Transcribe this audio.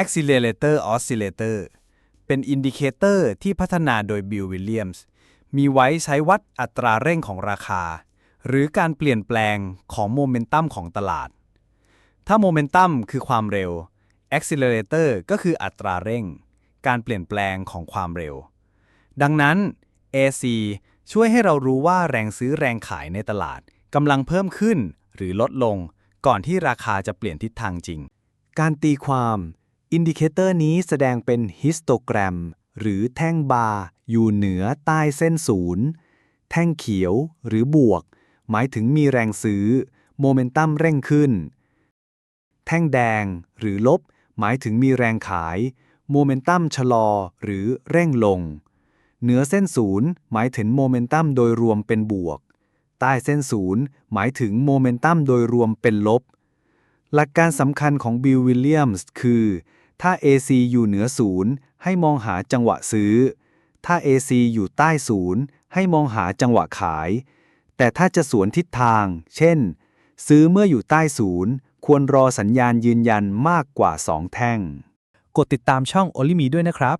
Accelerator Oscillator เป็นอินดิเคเตอร์ที่พัฒนาโดยบิลวิลเลียมส์มีไว้ใช้วัดอัตราเร่งของราคา หรือการเปลี่ยนแปลงของโมเมนตัมของตลาด ถ้าโมเมนตัมคือความเร็ว Accelerator ก็คืออัตราเร่ง การเปลี่ยนแปลงของความเร็ว ดังนั้น AC ช่วยให้เรารู้ว่าแรงซื้อแรงขายในตลาดกำลังเพิ่มขึ้นหรือลดลง ก่อนที่ราคาจะเปลี่ยนทิศทางจริง การตีความ อินดิเคเตอร์นี้แสดงเป็นฮิสโตแกรม หรือแท่งบาร์อยู่เหนือใต้เส้นศูนย์ แท่งเขียวหรือบวก หมายถึงมีแรงซื้อ โมเมนตัมเร่งขึ้น แท่งแดงหรือลบ หมายถึงมีแรงขาย โมเมนตัมชะลอหรือเร่งลง เหนือเส้นศูนย์หมายถึงโมเมนตัมโดยรวมเป็นบวก ใต้เส้นศูนย์หมายถึงโมเมนตัมโดยรวมเป็นลบ หลักการสำคัญของบิลวิลเลียมส์คือ ถ้า AC อยู่เหนือศูนย์ให้มองหาจังหวะซื้อ ถ้า AC อยู่ใต้ศูนย์ให้มองหาจังหวะขาย แต่ถ้าจะสวนทิศทาง เช่น ซื้อเมื่ออยู่ใต้ศูนย์ควรรอสัญญาณยืนยันมากกว่า 2 แท่ง กดติดตามช่องออลิมีด้วยนะครับ